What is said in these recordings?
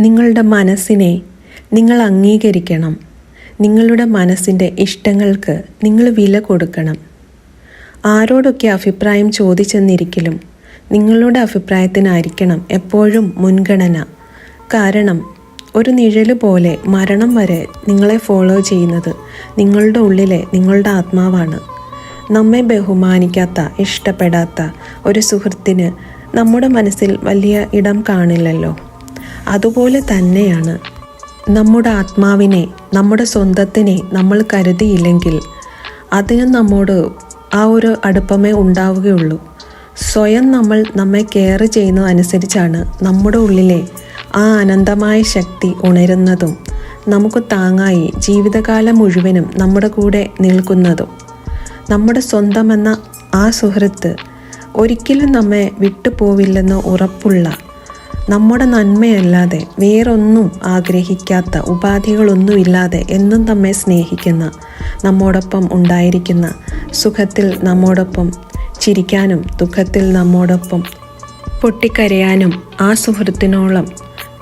നിങ്ങളുടെ മനസ്സിനെ നിങ്ങൾ അംഗീകരിക്കണം. നിങ്ങളുടെ മനസ്സിന്റെ ഇഷ്ടങ്ങൾക്ക് നിങ്ങൾ വില കൊടുക്കണം. ആരോടൊക്കെ അഭിപ്രായം ചോദിച്ചെന്നിരിക്കലും നിങ്ങളുടെ അഭിപ്രായത്തിനായിരിക്കണം എപ്പോഴും മുൻഗണന. കാരണം ഒരു നിഴൽ പോലെ മരണം വരെ നിങ്ങളെ ഫോളോ ചെയ്യുന്നത് നിങ്ങളുടെ ഉള്ളിലെ നിങ്ങളുടെ ആത്മാവാണ്. നമ്മെ ബഹുമാനിക്കാത്ത ഇഷ്ടപ്പെടാത്ത ഒരു സുഹൃത്തിന് നമ്മുടെ മനസ്സിൽ വലിയ ഇടം കാണില്ലല്ലോ. അതുപോലെ തന്നെയാണ്. നമ്മുടെ ആത്മാവിനെ നമ്മുടെ സ്വന്തത്തിനെ നമ്മൾ കരുതിയില്ലെങ്കിൽ അതിന് നമ്മോട് ആ ഒരു അടുപ്പമേ ഉണ്ടാവുകയുള്ളൂ. സ്വയം നമ്മൾ നമ്മെ കെയർ ചെയ്യുന്നതനുസരിച്ചാണ് നമ്മുടെ ഉള്ളിലെ ആ അനന്തമായ ശക്തി ഉണരുന്നതും നമുക്ക് താങ്ങായി ജീവിതകാലം മുഴുവനും നമ്മുടെ കൂടെ നിൽക്കുന്നതും. നമ്മുടെ സ്വന്തമെന്ന ആ സുഹൃത്ത് ഒരിക്കലും നമ്മെ വിട്ടുപോവില്ലെന്ന് ഉറപ്പുള്ള നമ്മുടെ നന്മയല്ലാതെ വേറൊന്നും ആഗ്രഹിക്കാത്ത ഉപാധികളൊന്നുമില്ലാതെ എന്നും നമ്മെ സ്നേഹിക്കുന്ന നമ്മോടൊപ്പം ഉണ്ടായിരിക്കുന്ന സുഖത്തിൽ നമ്മോടൊപ്പം ചിരിക്കാനും ദുഃഖത്തിൽ നമ്മോടൊപ്പം പൊട്ടിക്കരയാനും ആ സുഹൃത്തിനോളം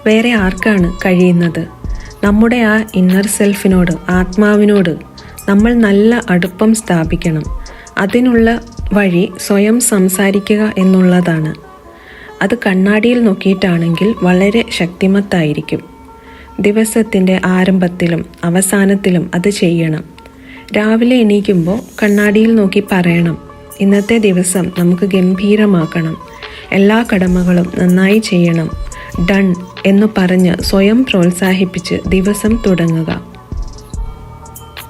വേറെ ആർക്കാണ് കഴിയുന്നത്? നമ്മുടെ ആ ഇന്നർ സെൽഫിനോട് ആത്മാവിനോട് നമ്മൾ നല്ല അടുപ്പം സ്ഥാപിക്കണം. അതിനുള്ള വഴി സ്വയം സംസാരിക്കുക എന്നുള്ളതാണ്. അത് കണ്ണാടിയിൽ നോക്കിയിട്ടാണെങ്കിൽ വളരെ ശക്തിമത്തായിരിക്കും. ദിവസത്തിന്റെ ആരംഭത്തിലും അവസാനത്തിലും അത് ചെയ്യണം. രാവിലെ എണീക്കുമ്പോൾ കണ്ണാടിയിൽ നോക്കി പറയണം. ഇന്നത്തെ ദിവസം നമുക്ക് ഗംഭീരമാക്കണം. എല്ലാ കടമകളും നന്നായി ചെയ്യണം. ഡൺ എന്ന് പറഞ്ഞ് സ്വയം പ്രോത്സാഹിപ്പിച്ച് ദിവസം തുടങ്ങുക.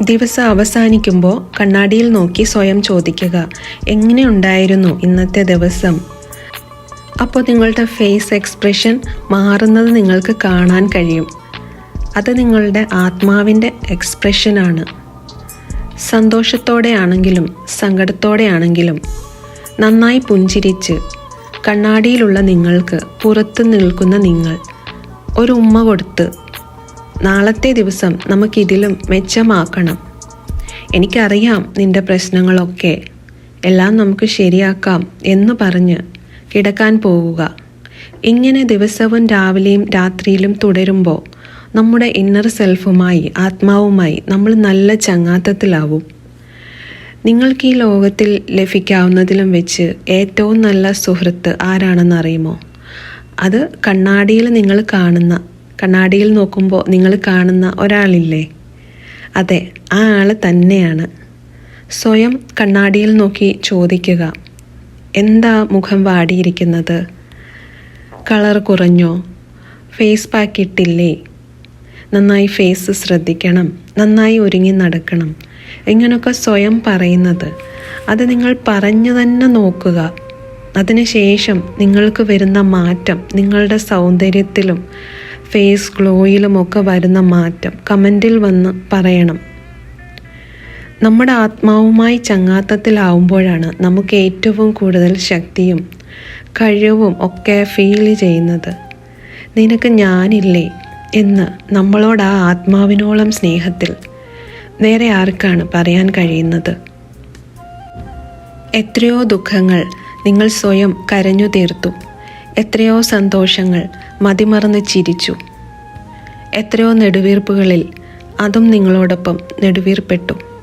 ദിവസം അവസാനിക്കുമ്പോൾ കണ്ണാടിയിൽ നോക്കി സ്വയം ചോദിക്കുക എങ്ങനെയുണ്ടായിരുന്നു ഇന്നത്തെ ദിവസം? അപ്പോൾ നിങ്ങളുടെ ഫേസ് എക്സ്പ്രഷൻ മാറുന്നത് നിങ്ങൾക്ക് കാണാൻ കഴിയും. അത് നിങ്ങളുടെ ആത്മാവിന്റെ എക്സ്പ്രഷനാണ് സന്തോഷത്തോടെയാണെങ്കിലും സങ്കടത്തോടെയാണെങ്കിലും നന്നായി പുഞ്ചിരിച്ച് കണ്ണാടിയിലുള്ള നിങ്ങൾക്ക് പുറത്ത് നിൽക്കുന്ന നിങ്ങൾ ഒരു ഉമ്മ കൊടുത്ത് നാളത്തെ ദിവസം നമുക്കിതിലും മെച്ചമാക്കണം. എനിക്കറിയാം നിന്റെ പ്രശ്നങ്ങളൊക്കെ. എല്ലാം നമുക്ക് ശരിയാക്കാം എന്ന് പറഞ്ഞ് കിടക്കാൻ പോവുക. ഇങ്ങനെ ദിവസവും രാവിലെയും രാത്രിയിലും തുടരുമ്പോൾ നമ്മുടെ ഇന്നർ സെൽഫുമായി ആത്മാവുമായി നമ്മൾ നല്ല ചങ്ങാത്തത്തിലാവും. നിങ്ങൾക്ക് ഈ ലോകത്തിൽ ലഭിക്കാവുന്നതിലും വെച്ച് ഏറ്റവും നല്ല സുഹൃത്ത് ആരാണെന്ന് അറിയുമോ? അത് കണ്ണാടിയിൽ നിങ്ങൾ കാണുന്ന കണ്ണാടിയിൽ നോക്കുമ്പോൾ നിങ്ങൾ കാണുന്ന ഒരാളില്ലേ? അതെ ആ ആൾ തന്നെയാണ്. സ്വയം കണ്ണാടിയിൽ നോക്കി ചോദിക്കുക. എന്താ മുഖം വാടിയിരിക്കുന്നത്? കളർ കുറഞ്ഞോ? ഫേസ് പാക്ക് ഇട്ടില്ലേ? നന്നായി ഫേസ് ശ്രദ്ധിക്കണം. നന്നായി ഒരുങ്ങി നടക്കണം. ഇങ്ങനെയൊക്കെ സ്വയം പറയുന്നത്. അത് നിങ്ങൾ പറഞ്ഞു തന്നെ നോക്കുക. അതിനുശേഷം നിങ്ങൾക്ക് വരുന്ന മാറ്റം നിങ്ങളുടെ സൗന്ദര്യത്തിലും ഫേസ് ഗ്ലോയിലുമൊക്കെ വരുന്ന മാറ്റം കമന്റിൽ വന്ന് പറയണം. നമ്മുടെ ആത്മാവുമായി ചങ്ങാത്തത്തിലാവുമ്പോഴാണ് നമുക്ക് ഏറ്റവും കൂടുതൽ ശക്തിയും കഴിവും ഒക്കെ ഫീൽ ചെയ്യുന്നത്. നിനക്ക് ഞാനില്ലേ എന്ന് നമ്മളോട് ആ ആത്മാവിനോളം സ്നേഹത്തിൽ വേറെ ആർക്കാണ് പറയാൻ കഴിയുന്നത്? എത്രയോ ദുഃഖങ്ങൾ നിങ്ങൾ സ്വയം കരഞ്ഞു തീർത്തു. എത്രയോ സന്തോഷങ്ങൾ മതിമറന്ന് ചിരിച്ചു. എത്രയോ നെടുവീർപ്പുകളിൽ അതും നിങ്ങളോടൊപ്പം നെടുവീർപ്പെട്ടു.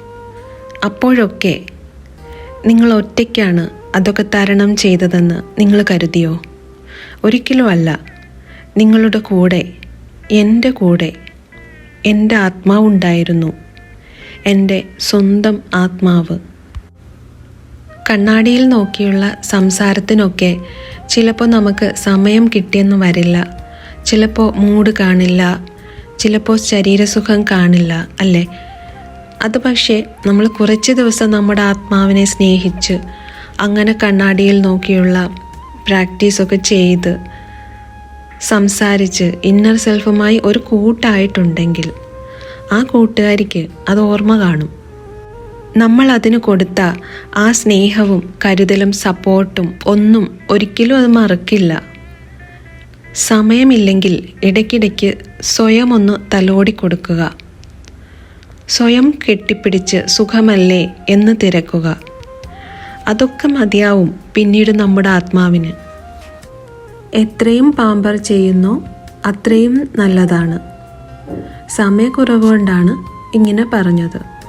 അപ്പോഴൊക്കെ നിങ്ങൾ ഒറ്റയ്ക്കാണ് അതൊക്കെ തരണം ചെയ്തതെന്ന് നിങ്ങൾ കരുതിയോ? ഒരിക്കലും അല്ല. നിങ്ങളുടെ കൂടെ എന്റെ കൂടെ എന്റെ ആത്മാവുണ്ടായിരുന്നു എന്റെ സ്വന്തം ആത്മാവ്. കണ്ണാടിയിൽ നോക്കിയുള്ള സംസാരത്തിനൊക്കെ ചിലപ്പോൾ നമുക്ക് സമയം കിട്ടിയെന്ന് വരില്ല. ചിലപ്പോൾ മൂഡ് കാണില്ല. ചിലപ്പോൾ ശരീരസുഖം കാണില്ല അല്ലേ? അത് പക്ഷേ നമ്മൾ കുറച്ച് ദിവസം നമ്മുടെ ആത്മാവിനെ സ്നേഹിച്ച് അങ്ങനെ കണ്ണാടിയിൽ നോക്കിയുള്ള പ്രാക്ടീസൊക്കെ ചെയ്ത് സംസാരിച്ച് ഇന്നർ സെൽഫുമായി ഒരു കൂട്ടായിട്ടുണ്ടെങ്കിൽ ആ കൂട്ടുകാരിക്ക് അത് ഓർമ്മ കാണും. നമ്മൾ അതിന് കൊടുത്ത ആ സ്നേഹവും കരുതലും സപ്പോർട്ടും ഒന്നും ഒരിക്കലും അത് മറക്കില്ല. സമയമില്ലെങ്കിൽ ഇടയ്ക്കിടയ്ക്ക് സ്വയം ഒന്ന് തലോടി കൊടുക്കുക. സ്വയം കെട്ടിപ്പിടിച്ച് സുഖമല്ലേ എന്ന് തിരക്കുക. അതൊക്കെ മതിയാവും പിന്നീട് നമ്മുടെ ആത്മാവിന്. എത്രയും പാമ്പർ ചെയ്യുന്നോ അത്രയും നല്ലതാണ്. സമയക്കുറവ് കൊണ്ടാണ് ഇങ്ങനെ പറഞ്ഞത്.